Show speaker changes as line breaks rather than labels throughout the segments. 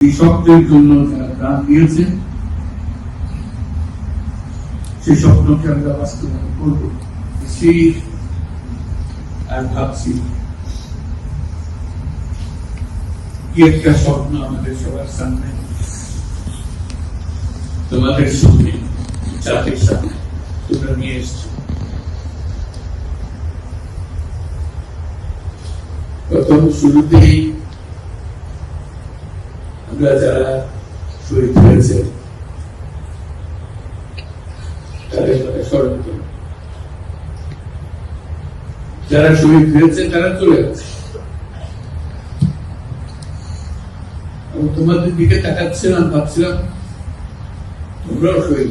কৃষকদের জন্য যারা প্রাণ দিয়েছে। সেই স্বপ্নকে আমরা বাস্তবায়ন করব। সেই আর ভাবছি কি একটা স্বপ্ন আমাদের সবার সামনে। তোমাদের সামনে জাতির সামনে তোমরা নিয়ে এসছো। প্রথম শুরুতেই আমরা যারা শহীদ হয়েছে যারা শহীদ হয়েছে, তারা চলে গেছে। তোমাদের দিকে তাকাচ্ছিলাম, ভাবছিলাম, তোমরাও শহীদ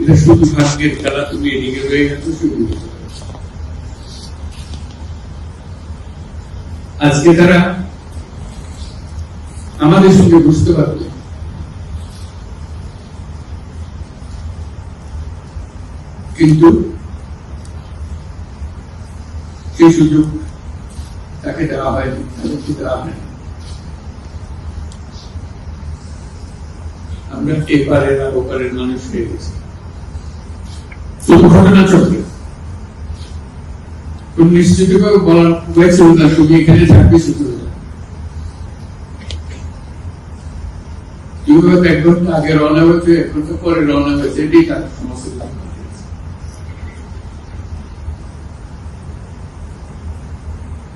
এটা শুধু ভাগ্যের খেলা, তুমি এদিকে রয়ে গেছো শুরু আজকে তারা আমাদের সঙ্গে বুঝতে পারবে। কিন্তু সেই সুযোগ তাকে দেওয়া হয়নি তাদেরকে দেওয়া হয়নি? আমরা এপারের আর ওপারের মানুষ হয়ে গেছি। শুধু ঘটনা চক্রে হয়েছিল না, তুমি এখানে থাকবে শুধু। এক ঘণ্টা আগে রওনা হয়েছে এক ঘণ্টা পরে রওনা হয়েছে, এটাই তার সমস্যা।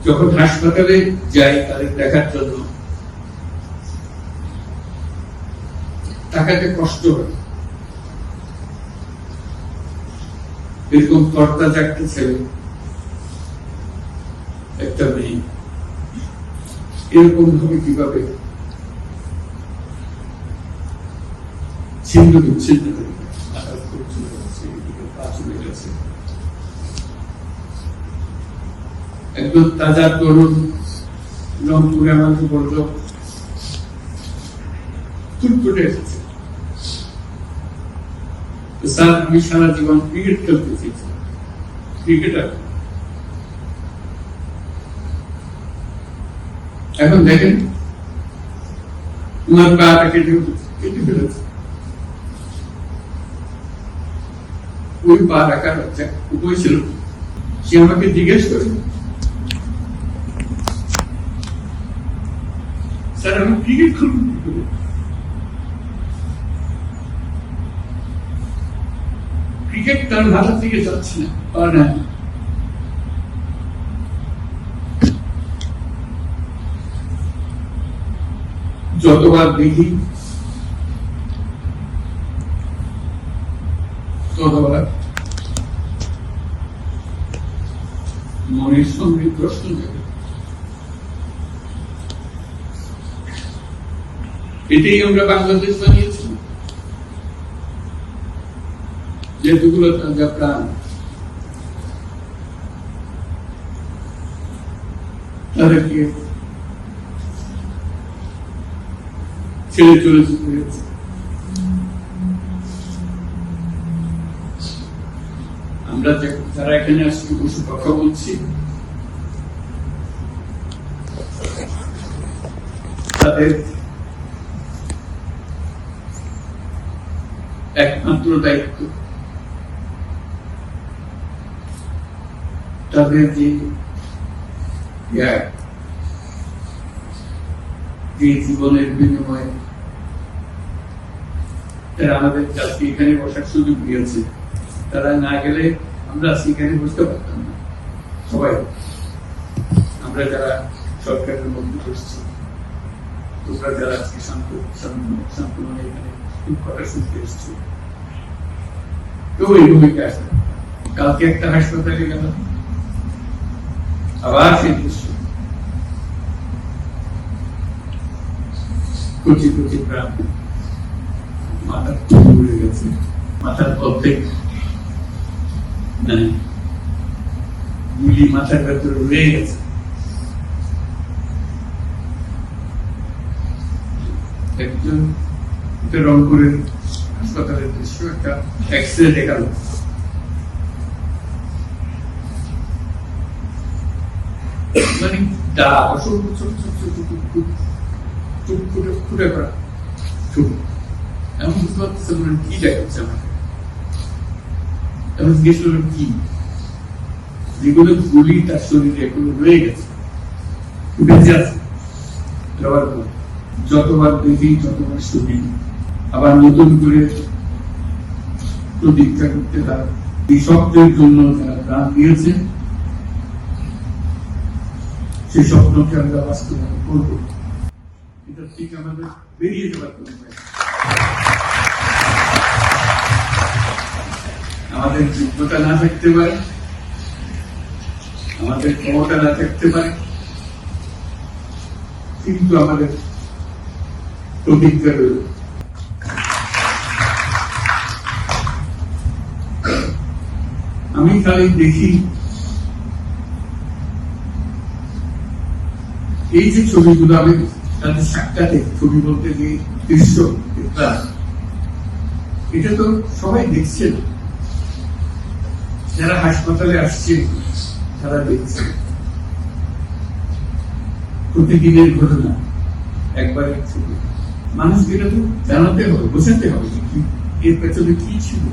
যখন হাসপাতালে যাই তাদের দেখার জন্য টাকাতে কষ্ট হয়। এরকম কর্তা চাকরি ছেলে, একটা মেয়ে। এরকম ভাবে কীভাবে একদম তাজা তরুণ রংপুরে আমাকে বলল ফুটফুটে এসেছে স্যার আমি সারা জীবন ক্রিকেট খেলতে চেয়েছি ক্রিকেটার এখন দেখেন, উনার পাটা কেটে কেটে ফেলেছে। ওই পা রাখার একটা উপায় ছিল। সে আমাকে জিজ্ঞেস করে, স্যার, আমি ক্রিকেট খেলব ক্রিকেট তার মাথা থেকে যাচ্ছে না পা না। যতবার দেখি ততবার মনের সঙ্গে প্রশ্ন। এটাই আমরা বাংলাদেশ বানিয়েছি। যেগুলো তাজা প্রাণ। তাদেরকে ছেড়ে চলে যেতে হয়েছে। আমরা যারা এখানে আজকে বসে কথা বলছি। তাদের একমাত্র দায়িত্ব। তাদের যে জীবনের বিনিময়ে আমাদের আজকে এখানে বসার সুযোগ দিয়েছে। তারা না গেলে আমরা এখানে বসতে পারতাম না। সবাই, আমরা যারা সরকারের মধ্যে বসছি, তোমরা যারা আজকে শান্ত এখানে কথা শুনতে এসছো কেউ এই ভূমিকা আসে কালকে একটা হাসপাতালে গেল, আবার সেই দৃশ্য। কুচি কুচি প্রাণ, মাথার উড়ে গেছে, মাথার অর্ধেক গুলি মাথার ভেতরে উড়ে গেছে একজন রংপুরের হাসপাতালের দৃশ্য একটা এক্স রে দেখাল মানে এমন মানে কি দেখাচ্ছে আমাকে এমন জিজ্ঞেস কি? যেগুলো গুলি তার শরীরে এগুলো রয়ে গেছে। বেঁচে আছে। যতবার দেখি ততবার শুনি, আবার নতুন করে প্রতীক্ষা করতে তার শব্দের জন্য যারা প্রাণ দিয়েছে। সেই স্বপ্নকে আমরা বাস্তবায়ন করব। এটা ঠিক আমাদের বেরিয়ে যাওয়ার কোনো আমাদের যোগ্যতা না থাকতে পারে, আমাদের ক্ষমতা না থাকতে পারে, কিন্তু আমাদের প্রতিজ্ঞা রইল। আমি তাই দেখি, এই যে ছবিগুলো আমি তাদের সাক্ষাতে ছবি বলতে যে দৃশ্য, এটা তো সবাই দেখছে যারা হাসপাতালে আসছে, তারা দেখছে। প্রতিদিনের ঘটনা, একবার মানুষ মানুষকে তো জানাতে হবে, বোঝাতে হবে এর পেছনে কি ছিল।